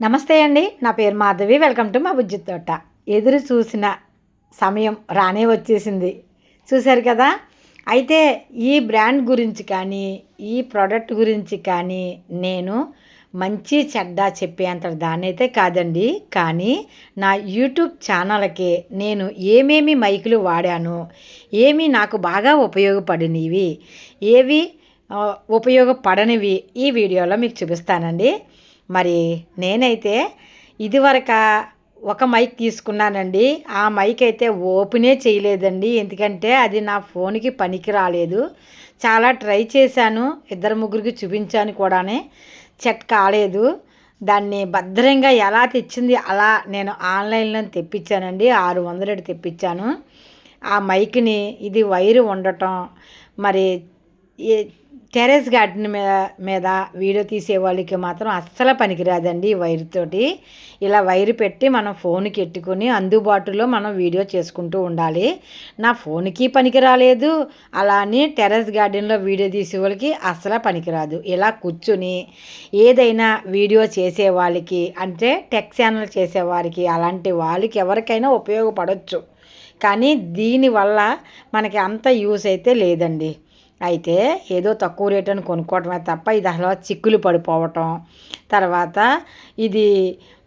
నమస్తే అండి. నా పేరు మాధవి. వెల్కమ్ టు మా బుజ్జి తోట. ఎదురు చూసిన సమయం రానే వచ్చేసింది. చూశారు కదా? అయితే ఈ బ్రాండ్ గురించి కానీ ఈ ప్రోడక్ట్ గురించి కానీ నేను మంచి చెడ్డ చెప్పేంత దానైతే కాదండి. కానీ నా యూట్యూబ్ ఛానల్కి నేను ఏమేమి మైకులు వాడాను ఏమి నాకు బాగా ఉపయోగపడినవి ఏవి ఉపయోగపడనివి ఈ వీడియోలో మీకు చూపిస్తానండి. మరి నేనైతే ఇదివరక ఒక మైక్ తీసుకున్నానండి. ఆ మైక్ అయితే ఓపెనే చేయలేదండి. ఎందుకంటే అది నా ఫోన్కి పనికి రాలేదు. చాలా ట్రై చేశాను. ఇద్దరు ముగ్గురికి చూపించాను కూడానే. చెట్ కాలేదు. దాన్ని భద్రంగా ఎలా తెచ్చింది అలా నేను ఆన్లైన్లో తెప్పించానండి. ఆరు వందలు తెప్పించాను. ఆ మైక్ని ఇది వైరు ఉండటం మరి టెరెస్ గార్డెన్ మీద మీద వీడియో తీసే వాళ్ళకి మాత్రం అస్సలు పనికిరాదండి ఈ వైర్ తోటి. ఇలా వైర్ పెట్టి మనం ఫోన్కి ఎట్టుకుని అందుబాటులో మనం వీడియో చేసుకుంటూ ఉండాలి. నా ఫోన్కి పనికి రాలేదు అలానే టెరెస్ గార్డెన్లో వీడియో తీసే వాళ్ళకి అస్సలు పనికిరాదు. ఇలా కూర్చుని ఏదైనా వీడియో చేసే వాళ్ళకి అంటే టెక్ ఛానల్ చేసేవారికి అలాంటి వాళ్ళకి ఎవరికైనా ఉపయోగపడవచ్చు కానీ దీనివల్ల మనకి అంత యూస్ అయితే లేదండి. అయితే ఏదో తక్కువ రేట్ అని కొనుక్కోవటమే తప్ప ఇది అసలు చిక్కులు పడిపోవటం. తర్వాత ఇది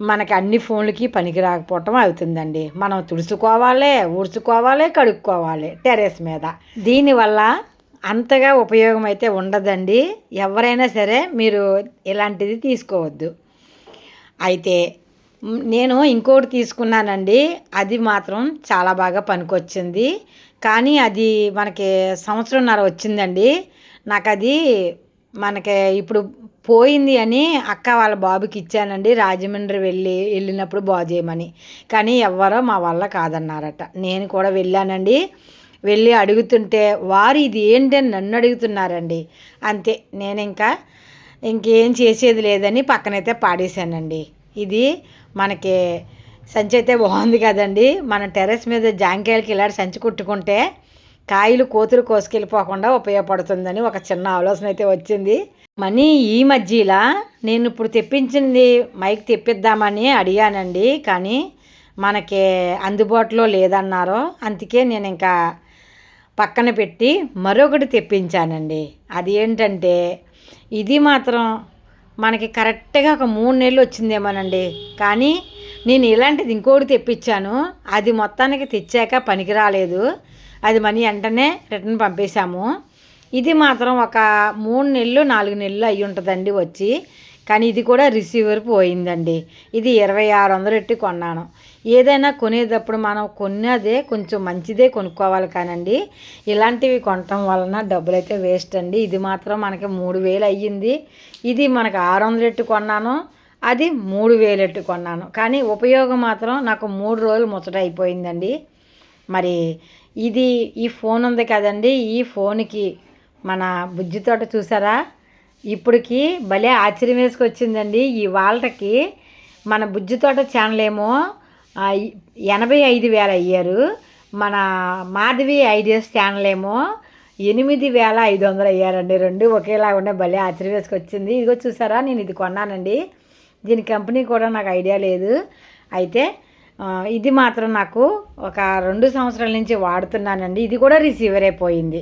మనకి అన్ని ఫోన్లకి పనికి రాకపోవటం అవుతుందండి. మనం తుడుచుకోవాలి ఊడ్చుకోవాలి కడుక్కోవాలి టెరెస్ మీద. దీనివల్ల అంతగా ఉపయోగం అయితే ఉండదండి. ఎవరైనా సరే మీరు ఇలాంటిది తీసుకోవద్దు. అయితే నేను ఇంకోటి తీసుకున్నానండి. అది మాత్రం చాలా బాగా పనికొచ్చింది. కానీ అది మనకి సంవత్సరంన్నర వచ్చిందండి. నాకు అది మనకి ఇప్పుడు పోయింది అని అక్క వాళ్ళ బాబుకి ఇచ్చానండి. రాజమండ్రి వెళ్ళి వెళ్ళినప్పుడు బాగు చేయమని. కానీ ఎవ్వరో మా వల్ల కాదన్నారట. నేను కూడా వెళ్ళానండి. వెళ్ళి అడుగుతుంటే వారు ఇది ఏంటి అని నన్ను అడుగుతున్నారండి. అంతే నేను ఇంకా ఇంకేం చేసేది లేదని పక్కనైతే పాడేశానండి. ఇది మనకి సంచి అయితే బాగుంది కదండి. మన టెర్రస్ మీద జాంకాయలకి ఇలాంటి సంచి కుట్టుకుంటే కాయలు కోతులు కోసుకెళ్ళిపోకుండా ఉపయోగపడుతుందని ఒక చిన్న ఆలోచన అయితే వచ్చింది. మనీ ఈ మధ్యలా నేను ఇప్పుడు తెప్పించింది మైక్ తెప్పిద్దామని అడిగానండి. కానీ మనకి అందుబాటులో లేదన్నారు. అందుకే నేను ఇంకా పక్కన పెట్టి మరొకటి తెప్పించానండి. అది ఏంటంటే ఇది మాత్రం మనకి కరెక్ట్గా ఒక మూడు నెలలు వచ్చిందేమోనండి. కానీ నేను ఇలాంటిది ఇంకోటి తెప్పించాను. అది మొత్తానికి తెచ్చాక పనికి రాలేదు. అది మనీ వెంటనే రిటర్న్ పంపేశాము. ఇది మాత్రం ఒక మూడు నెలలు నాలుగు నెలలు అయ్యి ఉంటుందండి వచ్చి. కానీ ఇది కూడా రిసీవర్ పోయిందండి. ఇది ఇరవై ఆరు వందలు ఎట్టి కొన్నాను. ఏదైనా కొనేటప్పుడు మనం కొన్నదే కొంచెం మంచిదే కొనుక్కోవాలి కానండి. ఇలాంటివి కొనటం వలన డబ్బులు అయితే వేస్ట్ అండి. ఇది మాత్రం మనకి మూడు వేలు అయ్యింది. ఇది మనకు ఆరు వందలు ఎట్టి కొన్నాను. అది మూడు వేలు కొన్నాను. కానీ ఉపయోగం మాత్రం నాకు మూడు రోజులు ముచ్చట అయిపోయిందండి. మరి ఇది ఈ ఫోన్ ఉంది కదండి ఈ ఫోన్కి మన బుజ్జి తోట చూసారా? ఇప్పటికి భలే ఆశ్చర్యం వేసుకొచ్చిందండి. ఈ వాళ్ళకి మన బుజ్జి తోట ఛానల్ ఏమో ఎనభై ఐదు వేలు అయ్యారు. మన మాధవి ఐడియాస్ ఛానల్ ఏమో ఎనిమిది వేల ఐదు వందలు అయ్యారండి. రెండు ఒకేలా ఉండే భలే ఆశ్చర్యం వేసుకొచ్చింది. ఇదిగో చూసారా నేను ఇది కొన్నానండి. దీని కంపెనీ కూడా నాకు ఐడియా లేదు. అయితే ఇది మాత్రం నాకు ఒక రెండు సంవత్సరాల నుంచి వాడుతున్నానండి. ఇది కూడా రిసీవరే పోయింది.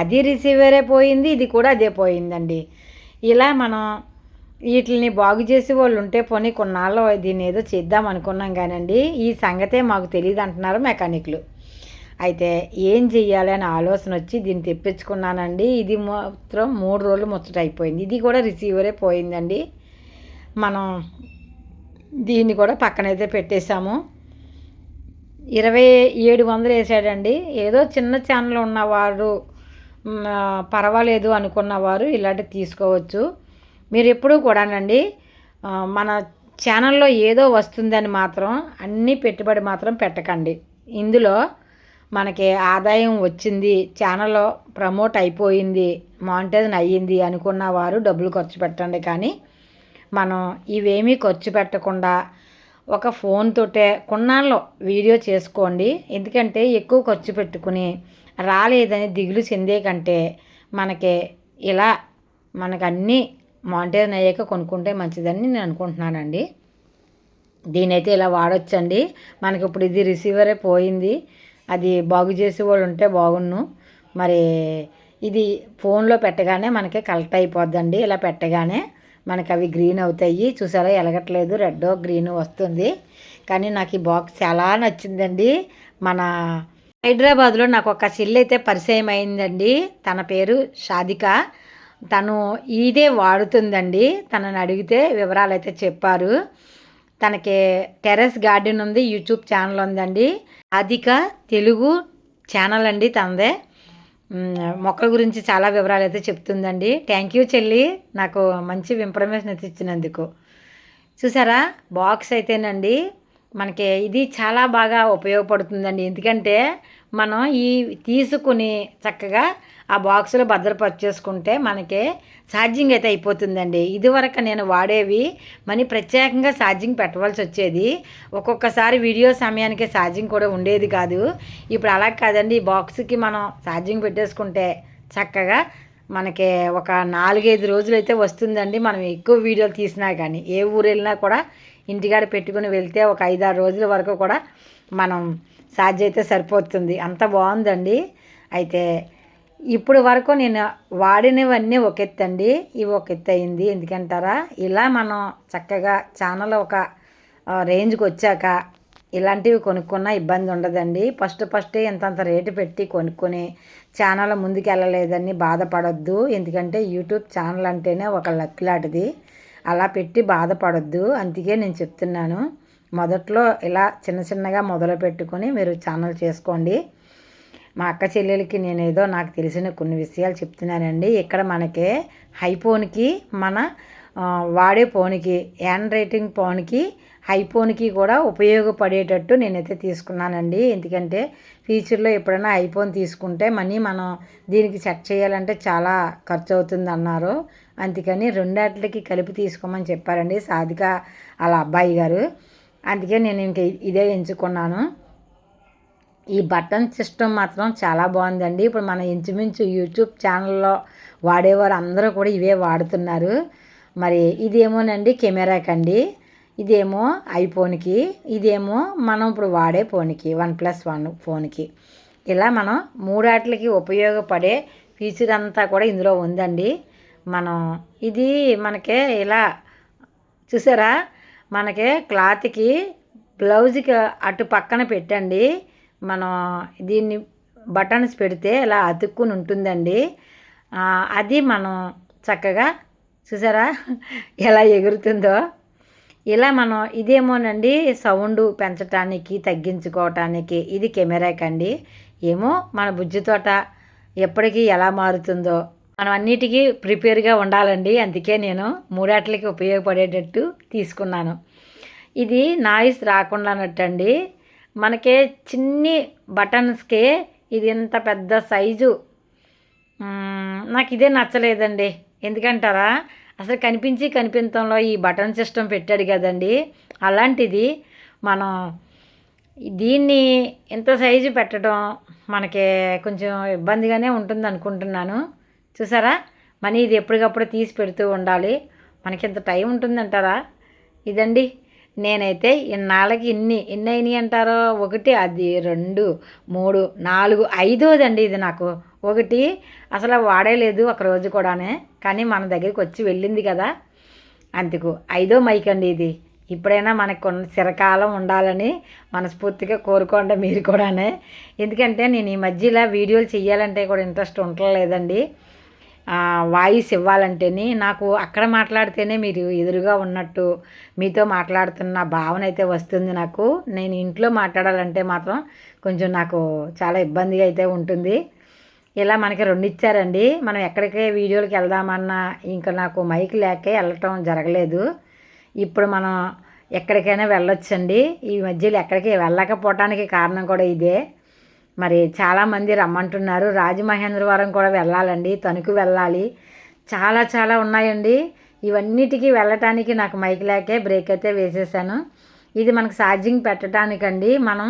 అది రిసీవరే పోయింది ఇది కూడా అదే పోయిందండి. ఇలా మనం వీటిని బాగు చేసి వాళ్ళు ఉంటే పోనీ కొన్నాళ్ళు దీన్ని ఏదో చేద్దాం అనుకున్నాం కానండి ఈ సంగతే మాకు తెలియదు అంటున్నారు మెకానిక్లు. అయితే ఏం చెయ్యాలి అని ఆలోచన వచ్చి దీన్ని తెప్పించుకున్నానండి. ఇది మాత్రం మూడు రోజులు ముచ్చట అయిపోయింది ఇది కూడా రిసీవరే పోయిందండి. మనం దీన్ని కూడా పక్కనైతే పెట్టేశాము. ఇరవై ఏడు వందలు వేసాడండి. ఏదో చిన్న ఛానల్ ఉన్నవారు పర్వాలేదు అనుకున్నవారు ఇలాంటివి తీసుకోవచ్చు. మీరు ఎప్పుడూ కూడానండి మన ఛానల్లో ఏదో వస్తుందని మాత్రం అన్ని పెట్టుబడి మాత్రం పెట్టకండి. ఇందులో మనకి ఆదాయం వచ్చింది ఛానల్లో ప్రమోట్ అయిపోయింది మానిటైజన్ అయ్యింది అనుకున్న వారు డబ్బులు ఖర్చు పెట్టండి. కానీ మనం ఇవేమీ ఖర్చు పెట్టకుండా ఒక ఫోన్ తోటే కొన్నాళ్ళు వీడియో చేసుకోండి. ఎందుకంటే ఎక్కువ ఖర్చు పెట్టుకుని రాలేదని దిగులు చెందే కంటే మనకి ఇలా మనకు అన్నీ మానిటైజన్ అయ్యాక కొనుక్కుంటే మంచిదని నేను అనుకుంటున్నానండి. దీనైతే ఇలా వాడొచ్చండి. మనకి ఇప్పుడు ఇది రిసీవరే పోయింది. అది బాగు చేసే వాళ్ళు ఉంటే బాగున్ను. మరి ఇది ఫోన్లో పెట్టగానే మనకి కలెక్ట్ అయిపోద్దండి. ఇలా పెట్టగానే మనకి అవి గ్రీన్ అవుతాయి. చూసారా? ఎలగట్లేదు. రెడ్ గ్రీన్ వస్తుంది. కానీ నాకు ఈ బాక్స్ చాలా నచ్చిందండి. మన హైదరాబాద్లో నాకు ఒక సిల్ అయితే పరిచయం అయిందండి. తన పేరు షాదిక. తను ఇదే వాడుతుందండి. తనని అడిగితే వివరాలు అయితే చెప్పారు. తనకి టెర్రస్ గార్డెన్ ఉంది యూట్యూబ్ ఛానల్ ఉందండి. అధిక తెలుగు ఛానల్ అండి తనదే. మొక్కల గురించి చాలా వివరాలు అయితే చెప్తుందండి. థ్యాంక్ యూ చెల్లి. నాకు మంచి ఇన్ఫర్మేషన్ అయితే ఇచ్చినందుకు. చూసారా? బాక్స్ అయితేనండి మనకి ఇది చాలా బాగా ఉపయోగపడుతుందండి. ఎందుకంటే మనం ఈ తీసుకుని చక్కగా ఆ బాక్సులో భద్రపరిచేసుకుంటే మనకి ఛార్జింగ్ అయితే అయిపోతుందండి. ఇదివరకు నేను వాడేవి మనీ ప్రత్యేకంగా ఛార్జింగ్ పెట్టవలసి వచ్చేది. ఒక్కొక్కసారి వీడియో సమయానికి ఛార్జింగ్ కూడా ఉండేది కాదు. ఇప్పుడు అలా కాదండి. ఈ బాక్స్కి మనం ఛార్జింగ్ పెట్టేసుకుంటే చక్కగా మనకి ఒక నాలుగైదు రోజులు అయితే వస్తుందండి. మనం ఎక్కువ వీడియోలు తీసినా కానీ ఏ ఊరు వెళ్ళినా కూడా ఇంటికాడ పెట్టుకుని వెళ్తే ఒక ఐదారు రోజుల వరకు కూడా మనం ఛార్జ్ అయితే సరిపోతుంది. అంత బాగుందండి. అయితే ఇప్పుడు వరకు నేను వాడినవన్నీ ఒక ఎత్తు అండి ఇవి ఒక ఎత్తు అయింది ఎందుకంటారా? ఇలా మనం చక్కగా ఛానల్ ఒక రేంజ్కి వచ్చాక ఇలాంటివి కొనుక్కున్న ఇబ్బంది ఉండదండి. ఫస్ట్ ఫస్ట్ ఇంతంత రేటు పెట్టి కొనుక్కొని ఛానల్ ముందుకు వెళ్ళలేదని బాధపడొద్దు. ఎందుకంటే యూట్యూబ్ ఛానల్ అంటేనే ఒక లక్ లాంటిది. అలా పెట్టి బాధపడొద్దు. అందుకే నేను చెప్తున్నాను. మొదట్లో ఇలా చిన్న చిన్నగా మొదలు పెట్టుకొని మీరు ఛానల్ చేసుకోండి. మా అక్క చెల్లెలకి నేను ఏదో నాకు తెలిసిన కొన్ని విషయాలు చెప్తున్నానండి. ఇక్కడ మనకి హై ఫోన్కి మన వాడే ఫోన్కి హ్యాండ్ రైటింగ్ ఫోన్కి హై ఫోన్కి కూడా ఉపయోగపడేటట్టు నేనైతే తీసుకున్నానండి. ఎందుకంటే ఫ్యూచర్లో ఎప్పుడైనా ఐఫోన్ తీసుకుంటే మనీ మనం దీనికి సెట్ చేయాలంటే చాలా ఖర్చు అవుతుంది అన్నారు అందుకని రెండాటికి కలిపి తీసుకోమని చెప్పారండి సాధిక వాళ్ళ అబ్బాయి గారు. అందుకే నేను ఇంక ఇదే ఎంచుకున్నాను. ఈ బటన్ సిస్టమ్ మాత్రం చాలా బాగుందండి. ఇప్పుడు మన ఇంచుమించు యూట్యూబ్ ఛానల్లో వాడేవారు అందరూ కూడా ఇవే వాడుతున్నారు. మరి ఇదేమోనండి కెమెరాకండి ఇదేమో ఐఫోన్కి ఇదేమో మనం ఇప్పుడు వాడే ఫోన్కి వన్ ప్లస్ వన్ ఫోన్కి. ఇలా మనం మూడాట్లకి ఉపయోగపడే ఫీచర్ అంతా కూడా ఇందులో ఉందండి. మనం ఇది మనకే ఇలా చూసారా? మనకే క్లాత్కి బ్లౌజ్కి అటు పక్కన పెట్టండి. మనం దీన్ని బటన్స్ పెడితే ఇలా అతుక్కుని ఉంటుందండి. అది మనం చక్కగా చూసారా ఎలా ఎగురుతుందో. ఇలా మనం ఇదేమోనండి సౌండ్ పెంచడానికి తగ్గించుకోవటానికి ఇది కెమెరాకండి. ఏమో మన బుజ్జి తోట ఎప్పటికీ ఎలా మారుతుందో. మనం అన్నిటికీ ప్రిపేర్గా ఉండాలండి. అందుకే నేను మూడాట్లకి ఉపయోగపడేటట్టు తీసుకున్నాను. ఇది నాయిస్ రాకుండా అన్నట్టండి మనకే చిన్ని బటన్స్కే ఇది ఇంత పెద్ద సైజు. నాకు ఇదే నచ్చలేదండి. ఎందుకంటారా? అసలు కనిపించి కనిపించడంలో ఈ బటన్ సిస్టమ్ పెట్టాడు కదండి. అలాంటిది మనం దీన్ని ఇంత సైజు పెట్టడం మనకి కొంచెం ఇబ్బందిగానే ఉంటుంది అనుకుంటున్నాను చూసారా? మనీ ఇది ఎప్పటికప్పుడు తీసి పెడుతూ ఉండాలి. మనకి ఇంత టైం ఉంటుందంటారా? ఇదండి. నేనైతే ఇన్నాళ్ళకి ఇన్ని ఎన్ని అయినాయి అంటారో? ఒకటి అది రెండు మూడు నాలుగు ఐదోదండి ఇది నాకు. ఒకటి అసలు వాడేలేదు ఒక రోజు కూడానే కానీ మన దగ్గరికి వచ్చి వెళ్ళింది కదా. అందుకు ఐదో మైక్ అండి ఇది. ఇప్పుడైనా మనకు కొన్ని చిరకాలం ఉండాలని మనస్ఫూర్తిగా కోరుకోండి మీరు కూడానే. ఎందుకంటే నేను ఈ మధ్యలో వీడియోలు చేయాలంటే కూడా ఇంట్రెస్ట్ ఉండలేదండి వాయిస్ ఇవ్వాలంటేనే నాకు అక్కడ మాట్లాడితేనే మీరు ఎదురుగా ఉన్నట్టు మీతో మాట్లాడుతున్న భావన అయితే వస్తుంది నాకు. నేను ఇంట్లో మాట్లాడాలంటే మాత్రం కొంచెం నాకు చాలా ఇబ్బందిగా అయితే ఉంటుంది. ఇలా మనకి రెండు ఇచ్చారండి. మనం ఎక్కడికే వీడియోలకి వెళ్దామన్నా ఇంకా నాకు మైక్ లేకే వెళ్ళటం జరగలేదు. ఇప్పుడు మనం ఎక్కడికైనా వెళ్ళొచ్చండి. ఈ మధ్యలో ఎక్కడికి వెళ్ళకపోవటానికి కారణం కూడా ఇదే. మరి చాలామంది రమ్మంటున్నారు. రాజమహేంద్రవరం కూడా వెళ్ళాలండి. తణుకు వెళ్ళాలి. చాలా చాలా ఉన్నాయండి. ఇవన్నిటికీ వెళ్ళటానికి నాకు మైక్ లేకే బ్రేక్ అయితే వేసేసాను. ఇది మనకు ఛార్జింగ్ పెట్టడానికండి మనం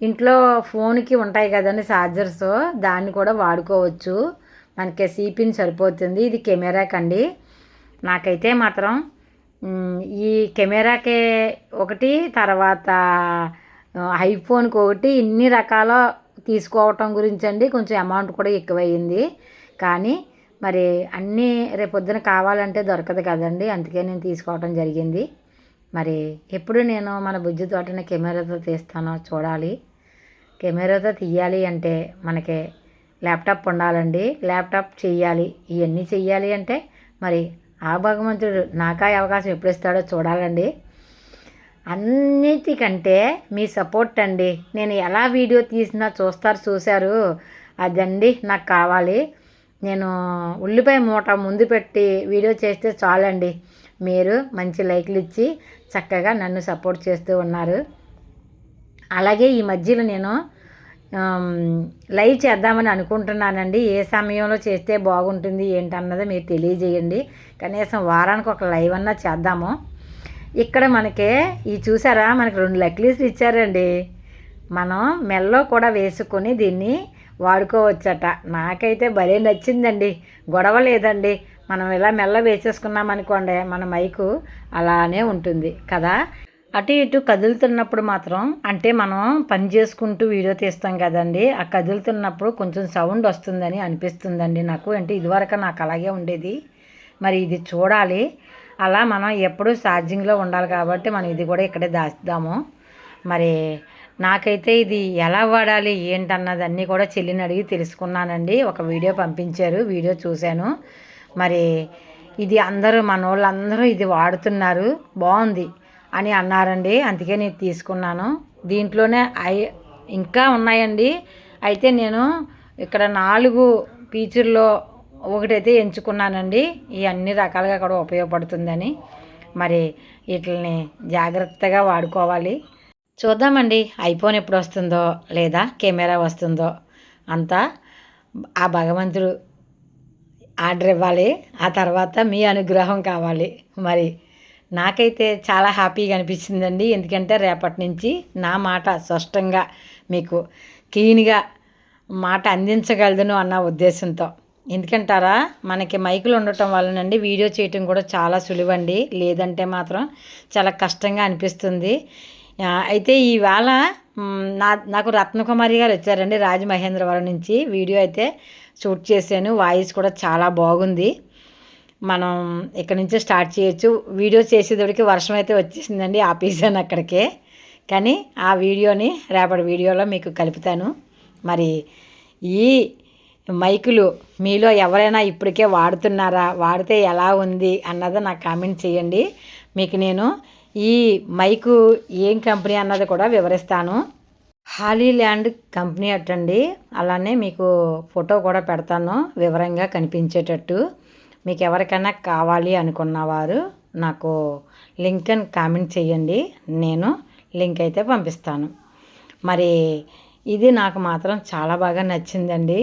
ఇంట్లో ఫోన్కి ఉంటాయి కదండి ఛార్జర్స్. దాన్ని కూడా వాడుకోవచ్చు. మనకి సీపిన్ సరిపోతుంది. ఇది కెమెరాకండి నాకైతే మాత్రం ఈ కెమెరాకే ఒకటి తర్వాత ఐఫోన్కి ఒకటి ఇన్ని రకాల తీసుకోవటం గురించి అండి కొంచెం అమౌంట్ కూడా ఎక్కువయ్యింది. కానీ మరి అన్నీ రేపొద్దున కావాలంటే దొరకదు కదండి అందుకే నేను తీసుకోవటం జరిగింది. మరి ఎప్పుడు నేను మన బుజ్జి తోటని కెమెరాతో తీస్తానో చూడాలి. కెమెరాతో తీయాలి అంటే మనకి ల్యాప్టాప్ ఉండాలండి. ల్యాప్టాప్ చెయ్యాలి ఇవన్నీ చెయ్యాలి అంటే మరి ఆ భగవంతుడు నాకా అవకాశం ఎప్పుడు ఇస్తాడో చూడాలండి. అన్నిటికంటే మీ సపోర్ట్ అండి. నేను ఎలా వీడియో తీసినా చూస్తారు చూశారు. అదండి నాకు కావాలి. నేను ఉల్లిపాయ మూట ముందు పెట్టి వీడియో చేస్తే చాలండి. మీరు మంచి లైక్లు ఇచ్చి చక్కగా నన్ను సపోర్ట్ చేస్తూ ఉన్నారు. అలాగే ఈ మధ్యలో నేను లైవ్ చేద్దామని అనుకుంటున్నానండి. ఏ సమయంలో చేస్తే బాగుంటుంది ఏంటన్నది మీరు తెలియజేయండి. కనీసం వారానికి ఒక లైవ్ అన్నా చేద్దాము. ఇక్కడ మనకి ఈ చూసారా? మనకి రెండు నెక్లెస్లు ఇచ్చారండి. మనం మెల్లో కూడా వేసుకొని దీన్ని వాడుకోవచ్చట. నాకైతే భలే నచ్చిందండి. గొడవ లేదండి. మనం ఇలా మెల్ల వేసేసుకున్నాం అనుకోండి మన మైకు అలానే ఉంటుంది కదా? అటు ఇటు కదులుతున్నప్పుడు మాత్రం అంటే మనం పని చేసుకుంటూ వీడియో తీస్తాం కదండి ఆ కదులుతున్నప్పుడు కొంచెం సౌండ్ వస్తుందని అనిపిస్తుందండి నాకు. అంటే ఇదివరకు నాకు అలాగే ఉండేది. మరి ఇది చూడాలి. అలా మనం ఎప్పుడూ ఛార్జింగ్లో ఉండాలి కాబట్టి మనం ఇది కూడా ఇక్కడే దాస్తాము మరి నాకైతే ఇది ఎలా వాడాలి ఏంటన్నది అన్నీ కూడా చెల్లిని అడిగి తెలుసుకున్నానండి. ఒక వీడియో పంపించారు వీడియో చూశాను. మరి ఇది అందరూ మన వాళ్ళందరూ ఇది వాడుతున్నారు బాగుంది అని అన్నారండి. అందుకే నేను తీసుకున్నాను. దీంట్లోనే ఐ ఇంకా ఉన్నాయండి. అయితే నేను ఇక్కడ నాలుగు ఫీచర్లో ఒకటైతే ఎంచుకున్నానండి. ఈ అన్ని రకాలుగా కూడా ఉపయోగపడుతుందని. మరి వీటిని జాగ్రత్తగా వాడుకోవాలి. చూద్దామండి. ఐఫోన్ ఎప్పుడు వస్తుందో లేదా కెమెరా వస్తుందో అంతా ఆ భగవంతుడు ఆర్డర్ ఇవ్వాలి ఆ తర్వాత మీ అనుగ్రహం కావాలి. మరి నాకైతే చాలా హ్యాపీగా అనిపించిందండి. ఎందుకంటే రేపటి నుంచి నా మాట స్పష్టంగా మీకు క్లీన్గా మాట అందించగలదును అన్న ఉద్దేశంతో. ఎందుకంటారా? మనకి మైకులు ఉండటం వలనండి వీడియో చేయటం కూడా చాలా సులువండి. లేదంటే మాత్రం చాలా కష్టంగా అనిపిస్తుంది. అయితే ఈవేళ నా నాకు రత్నకుమారి గారు వచ్చారండి రాజమహేంద్రవరం నుంచి. వీడియో అయితే షూట్ చేశాను. వాయిస్ కూడా చాలా బాగుంది. మనం ఇక్కడ నుంచే స్టార్ట్ చేయొచ్చు. వీడియో చేసేటప్పటికి వర్షం అయితే వచ్చేసిందండి ఆపేసాను అక్కడికే. కానీ ఆ వీడియోని రేపటి వీడియోలో మీకు కలుపుతాను. మరి ఈ మైకులు మీలో ఎవరైనా ఇప్పటికే వాడుతున్నారా? వాడితే ఎలా ఉంది? అన్నది నాకు కామెంట్ చేయండి. మీకు నేను ఈ మైకు ఏం కంపెనీ అన్నది కూడా వివరిస్తాను. హాలీల్యాండ్ కంపెనీ అట్టండి అలానే మీకు ఫోటో కూడా పెడతాను వివరంగా కనిపించేటట్టు. మీకు ఎవరికైనా కావాలి అనుకున్నవారు నాకు లింక్ అని కామెంట్ చేయండి. నేను లింక్ అయితే పంపిస్తాను. మరి ఇది నాకు మాత్రం చాలా బాగా నచ్చిందండి.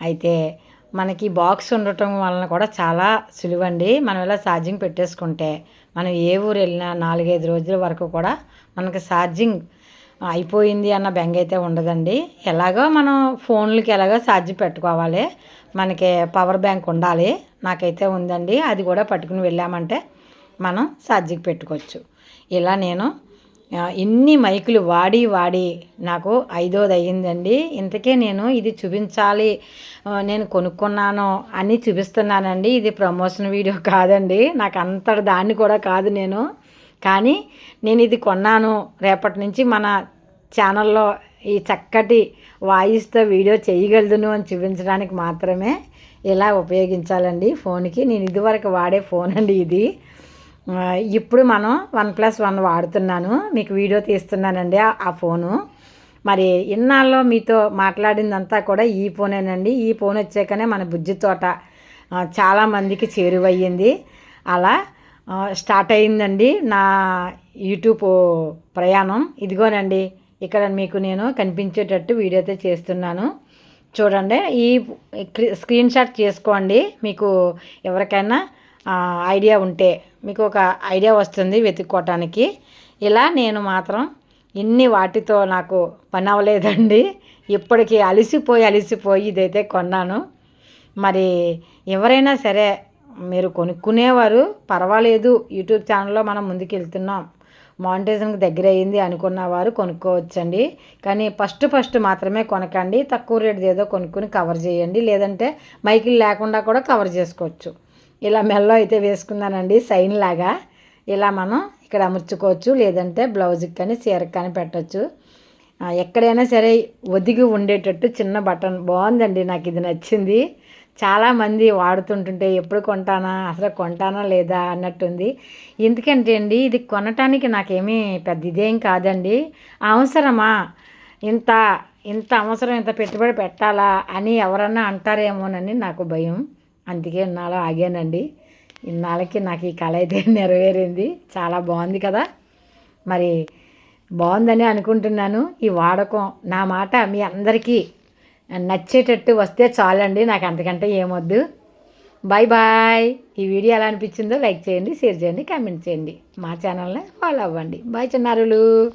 అయితే మనకి బాక్స్ ఉండటం వలన కూడా చాలా సులువండి. మనం ఇలా ఛార్జింగ్ పెట్టేసుకుంటే మనం ఏ ఊరు వెళ్ళినా నాలుగైదు రోజుల వరకు కూడా మనకి ఛార్జింగ్ అయిపోయింది అన్న బెంగ అయితే ఉండదండి. ఎలాగో మనం ఫోన్లకి ఎలాగో ఛార్జ్ పెట్టుకోవాలి. మనకి పవర్ బ్యాంక్ ఉండాలి. నాకైతే ఉందండి. అది కూడా పట్టుకుని వెళ్ళామంటే మనం ఛార్జింగ్ పెట్టుకోవచ్చు. ఇలా నేను ఎన్ని మైకులు వాడి వాడి నాకు ఐదోది అయ్యిందండి ఇంతకే నేను ఇది చూపించాలి నేను కొనుక్కున్నాను అని చూపిస్తున్నానండి. ఇది ప్రమోషన్ వీడియో కాదండి. నాకు అంతటి దాన్ని కూడా కాదు నేను. కానీ నేను ఇది కొన్నాను. రేపటి నుంచి మన ఛానల్లో ఈ చక్కటి వాయిస్తో వీడియో చేయగలదును అని చూపించడానికి మాత్రమే ఇలా ఉపయోగించాలండి ఫోన్కి. నేను ఇదివరకు వాడే ఫోన్ అండి ఇది. ఇప్పుడు మనం వన్ ప్లస్ వన్ వాడుతున్నాను. మీకు వీడియో తీస్తున్నానండి ఆ- ఆ ఫోను. మరి ఇన్నాళ్ళు మీతో మాట్లాడిందంతా కూడా ఈ ఫోనేనండి. ఈ ఫోన్ వచ్చాకనే మన బుజ్జి తోట చాలామందికి చేరువయ్యింది. అలా స్టార్ట్ అయిందండి నా యూట్యూబ్ ప్రయాణం. ఇదిగోనండి ఇక్కడ మీకు నేను కనిపించేటట్టు వీడియో అయితే చేస్తున్నాను. చూడండి ఈ స్క్రీన్ షాట్ చేసుకోండి. మీకు ఎవరికైనా ఐడియా ఉంటే మీకు ఒక ఐడియా వస్తుంది వెతుక్కోవటానికి ఇలా నేను మాత్రం ఇన్ని వాటితో నాకు పని అవ్వలేదండి. ఇప్పటికి అలిసిపోయి అలిసిపోయి ఇదైతే కొన్నాను. మరి ఎవరైనా సరే మీరు కొనుక్కునేవారు పర్వాలేదు. యూట్యూబ్ ఛానల్లో మనం ముందుకు వెళ్తున్నాం మానిటైజేషన్కి దగ్గర అయ్యింది అనుకున్న వారు కొనుక్కోవచ్చండి. కానీ ఫస్ట్ ఫస్ట్ మాత్రమే కొనకండి. తక్కువ రేటుది ఏదో కొనుక్కుని కవర్ చేయండి. లేదంటే మైకిల్ లేకుండా కూడా కవర్ చేసుకోవచ్చు. ఇలా మెల్లో అయితే వేసుకున్నానండి సైన్ లాగా. ఇలా మనం ఇక్కడ అమర్చుకోవచ్చు లేదంటే బ్లౌజ్కి కానీ చీరకు కానీ పెట్టచ్చు. ఎక్కడైనా సరే ఒదిగి ఉండేటట్టు చిన్న బటన్ బాగుందండి నాకు ఇది నచ్చింది. చాలామంది వాడుతుంటుంటే ఎప్పుడు కొంటానా అసలు కొంటానా లేదా అన్నట్టుంది. ఎందుకంటే అండి ఇది కొనటానికి నాకేమీ పెద్ద ఇదేం కాదండి. అవసరమా? ఇంత ఇంత అవసరం ఇంత పెట్టుబడి పెట్టాలా అని ఎవరన్నా అంటారేమోనని నాకు భయం. అందుకే ఇన్నాళ్ళు ఆగానండి. ఇన్నాళ్ళకి నాకు ఈ కళ అయితే నెరవేరింది. చాలా బాగుంది కదా. మరి బాగుందని అనుకుంటున్నాను. ఈ వాడకం నా మాట మీ అందరికీ నచ్చేటట్టు వస్తే చాలండి. నాకు అంతకంటే ఏమొద్దు. Bye bye. ఈ వీడియో ఎలా అనిపించిందో లైక్ చేయండి షేర్ చేయండి కామెంట్ చేయండి. మా ఛానల్ని ఫాలో అవ్వండి. బాయ్ చిన్నారులు.